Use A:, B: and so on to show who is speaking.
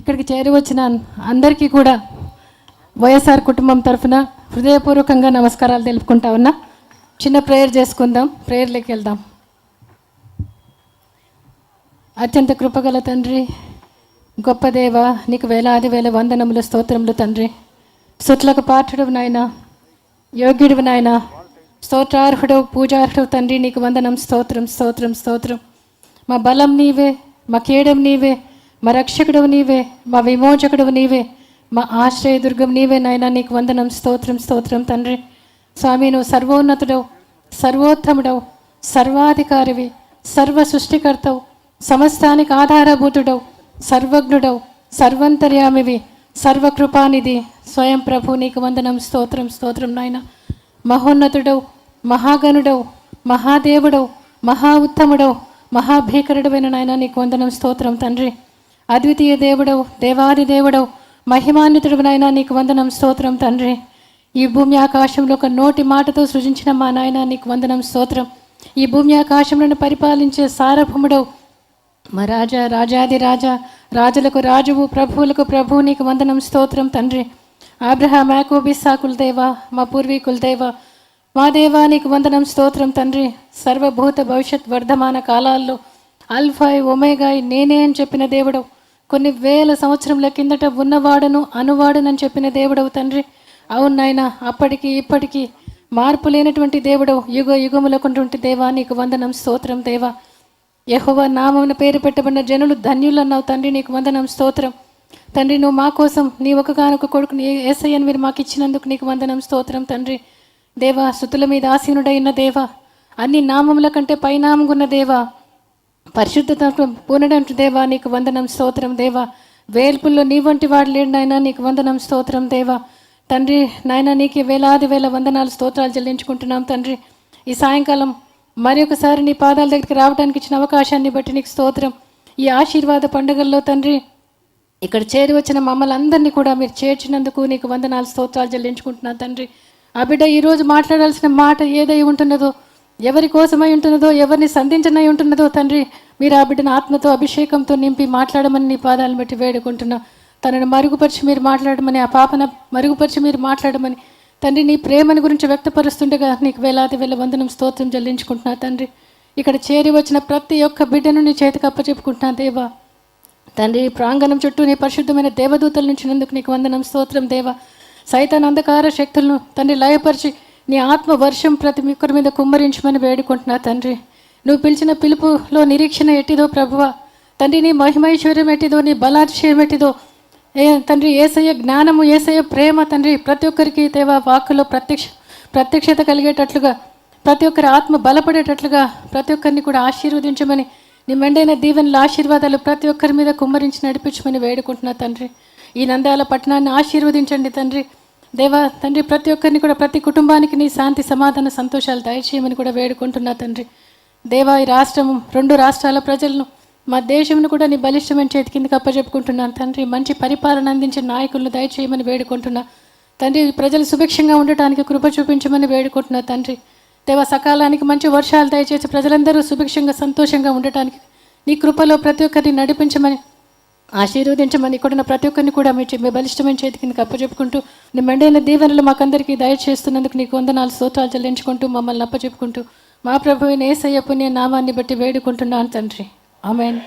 A: ఇక్కడికి చేరి వచ్చిన అందరికీ కూడా వైఎస్ఆర్ కుటుంబం తరఫున హృదయపూర్వకంగా నమస్కారాలు తెలుపుకుంటా ఉన్నా. చిన్న ప్రేయర్ చేసుకుందాం ప్రేయర్లోకి వెళ్దాం. అత్యంత కృపగల తండ్రి గొప్ప దేవ నీకు వేలాది వేల వందనములు స్తోత్రములు తండ్రి. సుట్లకు పాఠుడు నాయన యోగ్యుడు నాయన స్తోత్రార్హుడు పూజార్హుడు తండ్రి నీకు వందనం స్తోత్రం స్తోత్రం స్తోత్రం. మా బలం నీవే మా కీడం నీవే మా రక్షకుడు నీవే మా విమోచకుడు నీవే మా ఆశ్రయదుర్గం నీవే నాయన నీకు వందనం స్తోత్రం స్తోత్రం తండ్రి. స్వామి నువ్వు సర్వోన్నతుడవు సర్వోత్తముడవు సర్వాధికారివి సర్వ సృష్టికర్తవు సమస్తానికి ఆధారభూతుడవు సర్వజ్ఞుడవు సర్వంతర్యామివి సర్వకృపానిధి. స్వయం ప్రభు నీకు వందనం స్తోత్రం స్తోత్రం నాయన. మహోన్నతుడవు మహాగణుడవు మహాదేవుడవు మహా ఉత్తముడవు మహాభీకరుడమైన నాయన నీకు వందనం స్తోత్రం తండ్రి. అద్వితీయ దేవుడవు దేవాది దేవుడవు మహిమాన్వితుడునైన నీకు వందనం స్తోత్రం తండ్రి. ఈ భూమి ఆకాశంలో ఒక నోటి మాటతో సృజించిన మా నాయన నీకు వందనం స్తోత్రం. ఈ భూమి ఆకాశంలో పరిపాలించే సారభముడవు. మా రాజా రాజాది రాజా రాజులకు రాజువు ప్రభువులకు ప్రభువు నీకు వందనం స్తోత్రం తండ్రి. ఆబ్రహాం యాకోబు ఇస్సాకుల దేవా మా పూర్వీకుల దేవా మా దేవా నీకు వందనం స్తోత్రం తండ్రి. సర్వభూత భవిష్యత్ వర్ధమాన కాలాల్లో అల్ఫాయ్ ఒమేగాయ్ నేనే అని చెప్పిన దేవుడవు. కొన్ని వేల సంవత్సరంల కిందట ఉన్నవాడను అనువాడనని చెప్పిన దేవుడవు తండ్రి. అవును నాయన అప్పటికి ఇప్పటికీ మార్పు లేనటువంటి దేవుడవు యుగ యుగములకుంటువంటి దేవా నీకు వందనం స్తోత్రం దేవా. యహోవ నామమున పేరు పెట్టబడిన జనులు ధన్యులన్నావు తండ్రి నీకు వందనం స్తోత్రం. తండ్రి నువ్వు మా కోసం నీ ఒకగానొక కొడుకుని ఏసయ్యను మీరు మాకు ఇచ్చినందుకు నీకు వందనం స్తోత్రం తండ్రి. దేవా సుతుల మీద ఆసీనుడైన దేవా అన్ని నామముల కంటే పైనామగున్న దేవా పరిశుద్ధత పూనడంటు దేవా నీకు వందనం స్తోత్రం దేవా. వేల్పుల్లో నీ వంటి వాడు లేడు నాయన నీకు వందనం స్తోత్రం దేవా. తండ్రి నాయన నీకు వేలాది వేల వందనాలు స్తోత్రాలు చెల్లించుకుంటున్నాం తండ్రి. ఈ సాయంకాలం మరి ఒకసారి నీ పాదాల దగ్గరికి రావడానికి ఇచ్చిన అవకాశాన్ని బట్టి నీకు స్తోత్రం. ఈ ఆశీర్వాద పండుగల్లో తండ్రి ఇక్కడ చేరి వచ్చిన మమ్మల్ని అందరినీ కూడా మీరు చేర్చినందుకు నీకు వందనాలు స్తోత్రాలు చెల్లించుకుంటున్నాను తండ్రి. ఆ బిడ్డ ఈరోజు మాట్లాడాల్సిన మాట ఏదై ఉంటున్నదో ఎవరి కోసమై ఉంటున్నదో ఎవరిని సంధించనై ఉంటున్నదో తండ్రి మీరు ఆ బిడ్డను ఆత్మతో అభిషేకంతో నింపి మాట్లాడమని నీ పాదాలను బట్టి వేడుకుంటున్నా. తనను మరుగుపరిచి మీరు మాట్లాడమని ఆ పాపన మరుగుపరిచి మీరు మాట్లాడమని తండ్రి నీ ప్రేమని గురించి వ్యక్తపరుస్తుండగా నీకు వేలాది వేల వందనం స్తోత్రం చెల్లించుకుంటున్నా తండ్రి. ఇక్కడ చేరి వచ్చిన ప్రతి ఒక్క బిడ్డను నీ చేతికి అప్పచెప్పుకుంటున్నా దేవా. తండ్రి ప్రాంగణం చుట్టూ నీ పరిశుద్ధమైన దేవదూతల నుంచి నందుకు నీకు వందనం స్తోత్రం దేవ. సైతాన్ అంధకార శక్తులను తండ్రి లయపరిచి నీ ఆత్మ వర్షం ప్రతి ఒక్కరి మీద కుమ్మరించమని వేడుకుంటున్నా తండ్రి. నువ్వు పిలిచిన పిలుపులో నిరీక్షణ ఎట్టిదో ప్రభువ. తండ్రి నీ మహిమైశ్వర్యం ఎట్టిదో నీ బలాతిశయం ఎట్టిదో. ఏ తండ్రి ఏసయ్య జ్ఞానము ఏసయ్య ప్రేమ తండ్రి ప్రతి ఒక్కరికి దేవా వాక్కులో ప్రత్యక్ష ప్రత్యక్షత కలిగేటట్లుగా ప్రతి ఒక్కరి ఆత్మ బలపడేటట్లుగా ప్రతి ఒక్కరిని కూడా ఆశీర్వదించమని నీ మెండైన దీవెనల ఆశీర్వాదాలు ప్రతి ఒక్కరి మీద కుమ్మరించి నడిపించమని వేడుకుంటున్నా తండ్రి. ఈ నంద్యాల పట్టణాన్ని ఆశీర్వదించండి తండ్రి. దేవా తండ్రి ప్రతి ఒక్కరిని కూడా ప్రతి కుటుంబానికి నీ శాంతి సమాధాన సంతోషాలు దయచేయమని కూడా వేడుకుంటున్నా తండ్రి. దేవా ఈ రాష్ట్రం రెండు రాష్ట్రాల ప్రజలను మా దేశంను కూడా నీ బలిష్టమైన చేతి కిందకి అప్పచెప్పుకుంటున్నాను తండ్రి. మంచి పరిపాలన అందించే నాయకులను దయచేయమని వేడుకుంటున్నా. తండ్రి ప్రజలు సుభిక్షంగా ఉండటానికి కృప చూపించమని వేడుకుంటున్నా తండ్రి. దేవ సకాలానికి మంచి వర్షాలు దయచేసి ప్రజలందరూ సుభిక్షంగా సంతోషంగా ఉండటానికి నీ కృపలో ప్రతి ఒక్కరిని నడిపించమని ఆశీర్వదించమని కూడా ప్రతి ఒక్కరిని కూడా మీ మీ బలిష్టమైన చేతి కింద అప్పచెప్పుకుంటూ నీ మెండైన దీవెనలు మాకందరికీ దయచేస్తున్నందుకు నీకు వందనాలు సోతాలు చెల్లించుకుంటూ మమ్మల్ని అప్పచెప్పుకుంటూ మా ప్రభువుని ఏసయ్య పుణ్య నామాన్ని బట్టి వేడుకుంటున్నాను తండ్రి. ఆమెన్.